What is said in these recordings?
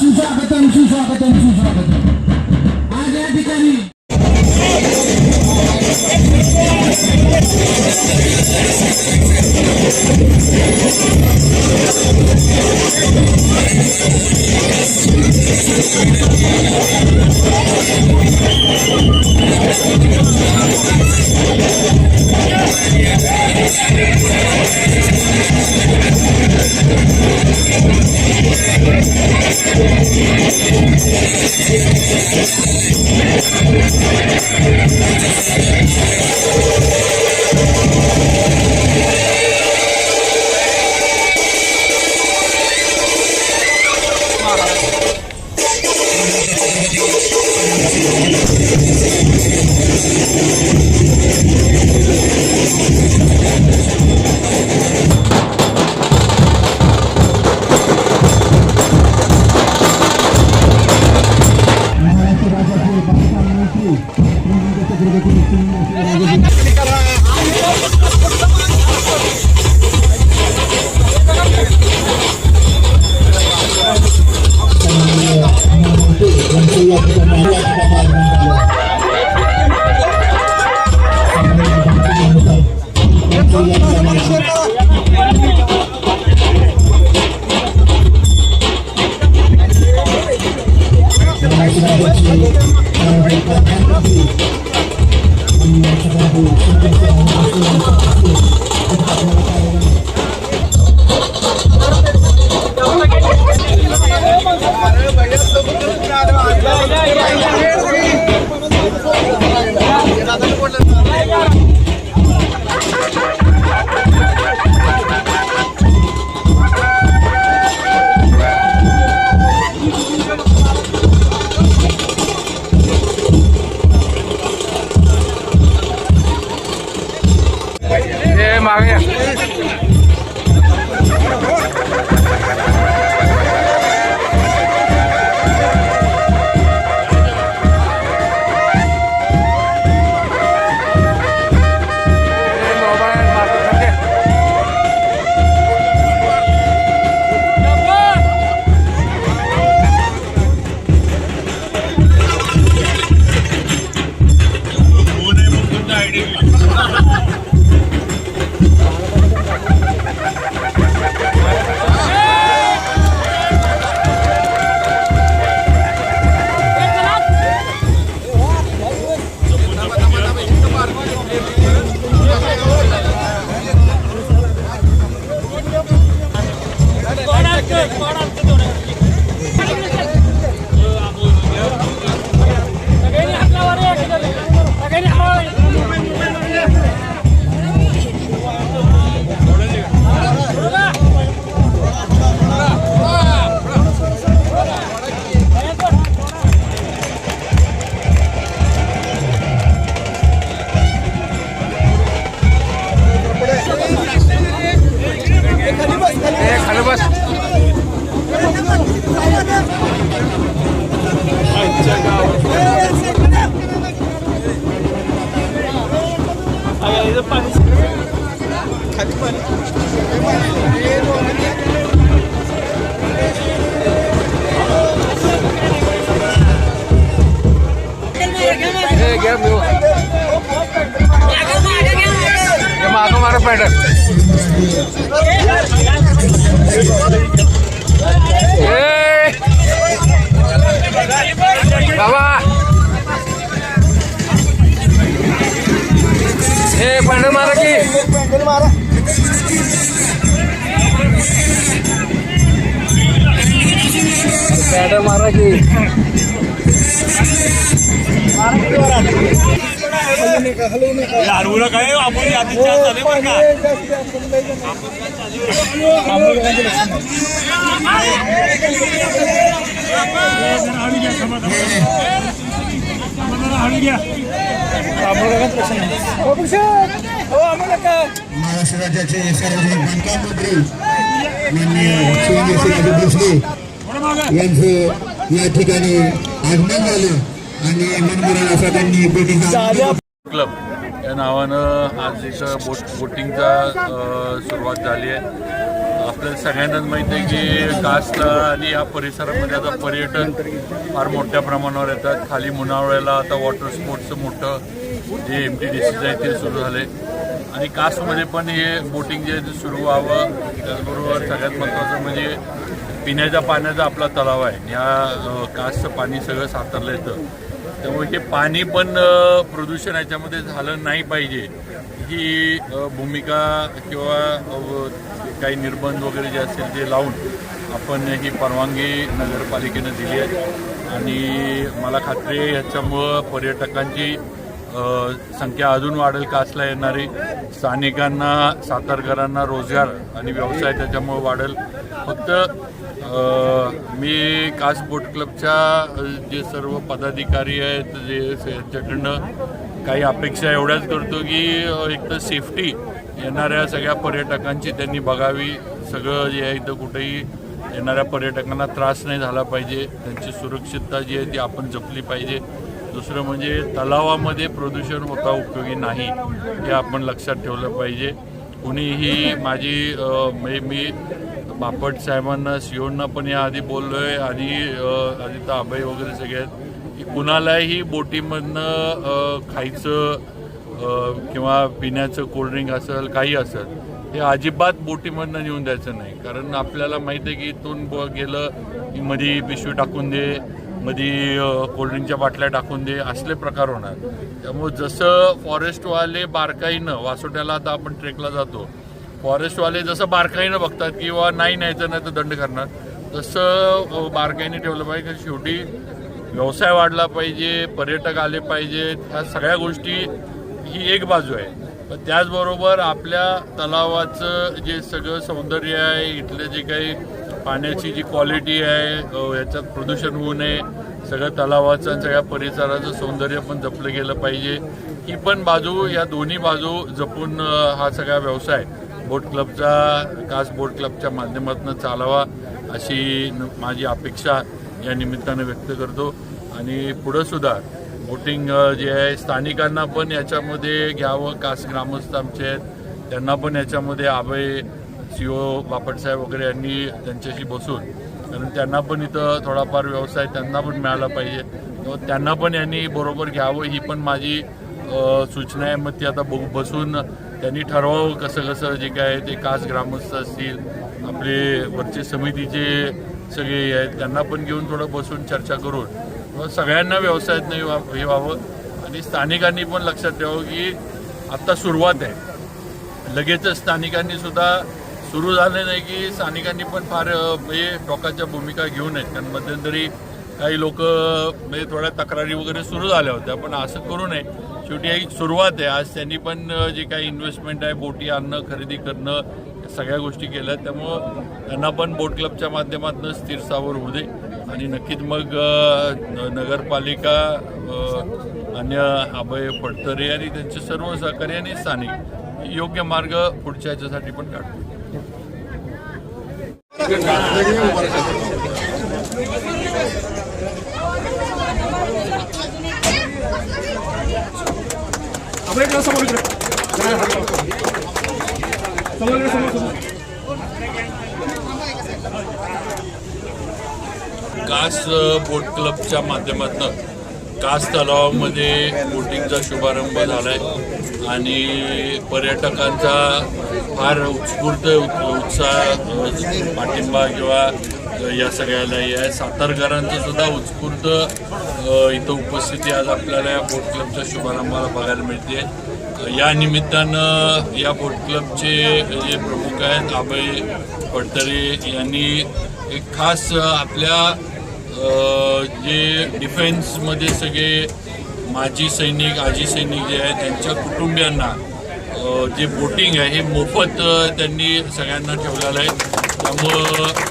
सुस्वागतम सुस्वागतम सुस्वागतम आज या ठिकाणी महाराष्ट्र मागं मारा पॅन्ट ए बाबा ए पांढर मारा की. पॅन्ट मारा की? हरवलं काय? आपण आधी चार झाले बरं का? महाराष्ट्र राज्याचे सार्वजनिक बांधकाम मंत्री शिवाजी भोसले यांचं या ठिकाणी आगमन झालं आणि मनमुराद असा त्यांनी भेटी क्लब. या नावानं आज इथं बोट बोटिंगचा सुरुवात झाली आहे. आपल्याला सगळ्यांनाच माहिती आहे की कासला आणि या परिसरामध्ये आता पर्यटन फार मोठ्या प्रमाणावर येतात. खाली मुनावळ्याला आता वॉटर स्पोर्ट्सचं मोठं जे एम टी डी सीज आहे ते सुरू झाले आणि कासमध्ये पण हे बोटिंग जे सुरू व्हावं त्याचबरोबर सगळ्यात महत्त्वाचं म्हणजे पिण्याच्या पाण्याचा आपला तलाव आहे. या कासचं पाणी सगळं सातारलं येतं. त्यामुळे हे पाणी पण प्रदूषण याच्यामध्ये झालं नाही पाहिजे. ही भूमिका किंवा काही निर्बंध वगैरे जे असेल ते लावून आपण ही परवानगी नगरपालिकेनं दिली आहे. आणि मला खात्री आहे याच्यामुळं पर्यटकांची संख्या अजून वाढेल कासला येणारी. स्थानिकांना सातारकरांना रोजगार आणि व्यवसाय त्याच्यामुळे वाढेल. फक्त मी कास बोट क्लबच्या जे सर्व पदाधिकारी आहेत जे यांच्याकडनं काही अपेक्षा एवढ्याच करतो की एक तर सेफ्टी येणाऱ्या सगळ्या पर्यटकांची त्यांनी बघावी. सगळं जे आहे इथं कुठेही येणाऱ्या पर्यटकांना त्रास नाही झाला पाहिजे. त्यांची सुरक्षितता जी आहे ती आपण जपली पाहिजे. दुसरं म्हणजे तलावामध्ये प्रदूषण होता उपयोगी नाही हे आपण लक्षात ठेवलं पाहिजे. कुणीही माझी मी म्हणजे मी बापट साहेबांना सीओना पण याआधी बोललो आहे आणि आधी आदित्य अभय वगैरे सगळे आहेत. की कुणालाही बोटीमधनं खायचं किंवा पिण्याचं कोल्ड्रिंक असेल काही असेल हे अजिबात बोटीमधनं नेऊन द्यायचं नाही. कारण आपल्याला माहिती आहे की इथून गेलं की मध्ये पिशवी टाकून दे मध्ये कोल्ड्रिंकच्या बाटल्या टाकून दे असले प्रकार होणार. त्यामुळे जसं फॉरेस्टवाले बारकाईनं वासोट्याला आता आपण ट्रेकला जातो फॉरेस्टवाले जसं बारकाईनं बघतात किंवा नाही न्यायचं नाही तर दंड करणार. तसं बारकाईने ठेवलं पाहिजे कारण शेवटी व्यवसाय वाढला पाहिजे पर्यटक आले पाहिजेत ह्या सगळ्या गोष्टी ही एक बाजू आहे. पण त्याचबरोबर आपल्या तलावाचं जे सगळं सौंदर्य आहे इथलं जे काही पाण्याची जी क्वालिटी आहे याच्यात प्रदूषण होऊ नये सगळं तलावाचं आणि सगळ्या परिसराचं सौंदर्य पण जपलं गेलं पाहिजे. ही पण बाजू या दोन्ही बाजू जपून हा सगळा व्यवसाय बोट क्लबचा कास बोट क्लबच्या माध्यमातून चालावा अशी न- माझी अपेक्षा या निमित्तानं व्यक्त करतो. आणि पुढं सुद्धा बोटिंग जे आहे स्थानिकांना पण याच्यामध्ये घ्यावं कास ग्रामस्थ आमचे आहेत त्यांना पण याच्यामध्ये अभय सी ओ बापटसाहेब वगैरे यांनी त्यांच्याशी बसून कारण त्यांना पण इथं थोडाफार व्यवसाय त्यांना पण मिळाला पाहिजे. त्यांना पण यांनी बरोबर घ्यावं ही पण माझी सूचना आहे. मग ती आता बघू बसून त्यांनी ठरवावं कसं कसं जे काय आहे ते कास ग्रामस्थ असतील आपले वरचे समितीचे सगळे हे आहेत त्यांना पण घेऊन थोडं बसून चर्चा करून सगळ्यांना व्यवसायात नाही हे व्हावं. आणि स्थानिकांनी पण लक्षात ठेवावं की आत्ता सुरुवात आहे. लगेचच स्थानिकांनी सुद्धा सुरू झाले नाही की स्थानिकांनी पण फार म्हणजे टोकाच्या भूमिका घेऊन आहेत. कारण मध्यंतरी काही लोक म्हणजे थोड्या तक्रारी वगैरे सुरू झाल्या होत्या पण असं करू नये. शेवटी एक सुरुवात आहे. आज त्यांनी पण जे काही इन्व्हेस्टमेंट आहे बोटी आणणं खरेदी करणं सगळ्या गोष्टी केल्या. त्यामुळं त्यांना पण बोट क्लबच्या माध्यमातून स्थिर सावर होऊ दे. आणि नक्कीच मग न- नगरपालिका अन्य अभय फडतरे आणि त्यांचे सर्व सहकारी आणि स्थानिक योग्य मार्ग पुढच्या ह्याच्यासाठी पण काढतो कास बोट क्लबच्या माध्यमातून कास तलावामध्ये बोटिंगचा शुभारंभ झालाय. आणि पर्यटकांचा फार उत्स्फूर्त उत्साह पाठिंबा किंवा या सगळ्याला आहे. सातारकरांचं सुद्धा उत्स्फूर्त इथं उपस्थिती आज आपल्याला या बोट क्लबच्या शुभारंभाला बघायला मिळते. या निमित्तानं या बोट क्लबचे जे प्रमुख आहेत अभय पडतरे यांनी एक खास आपल्या जे डिफेन्समध्ये सगळे माजी सैनिक आजी सैनिक जे आहे त्यांच्या कुटुंबियांना जे बोटिंग आहे हे मोफत त्यांनी सगळ्यांना ठेवलेलं आहे. त्यामुळं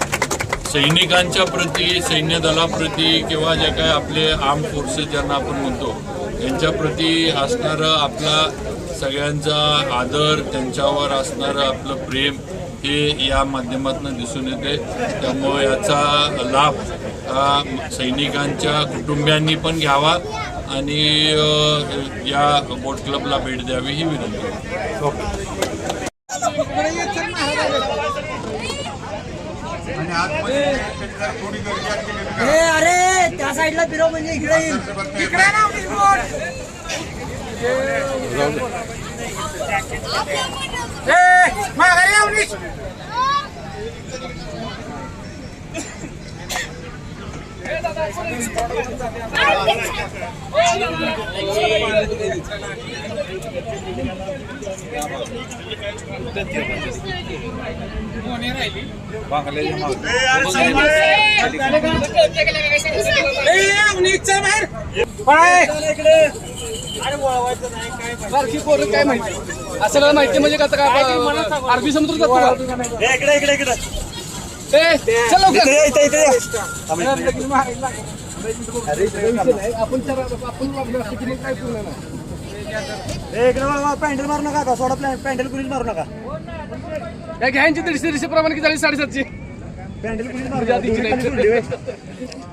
सैनिकांच्या प्रती सैन्य दलाप्रती किंवा जे काय आपले आर्म फोर्सेस ज्यांना आपण म्हणतो यांच्याप्रती असणारं आपला सगळ्यांचा आदर त्यांच्यावर असणारं आपलं प्रेम हे या माध्यमातून दिसून येते. त्यामुळे याचा लाभ हा सैनिकांच्या कुटुंबियांनी पण घ्यावा. आणि या बोट क्लबला भेट द्यावी ही विनंती अरे त्या साईडला फिरव म्हणजे इकडे येईल. इकडे ना काय माहिती असं मला माहिती म्हणजे कसं काय अरबी समुद्र इकडे इकडे इकडे पॅन्डल मारू नका का सोडा पॅन्डल कुणीच मारू नका घ्यायची दीडशे दीडशे प्रमाणे किती झाली साडेसातशे पॅन्डल कुणीच तुझ्या आधीची नाही. मारू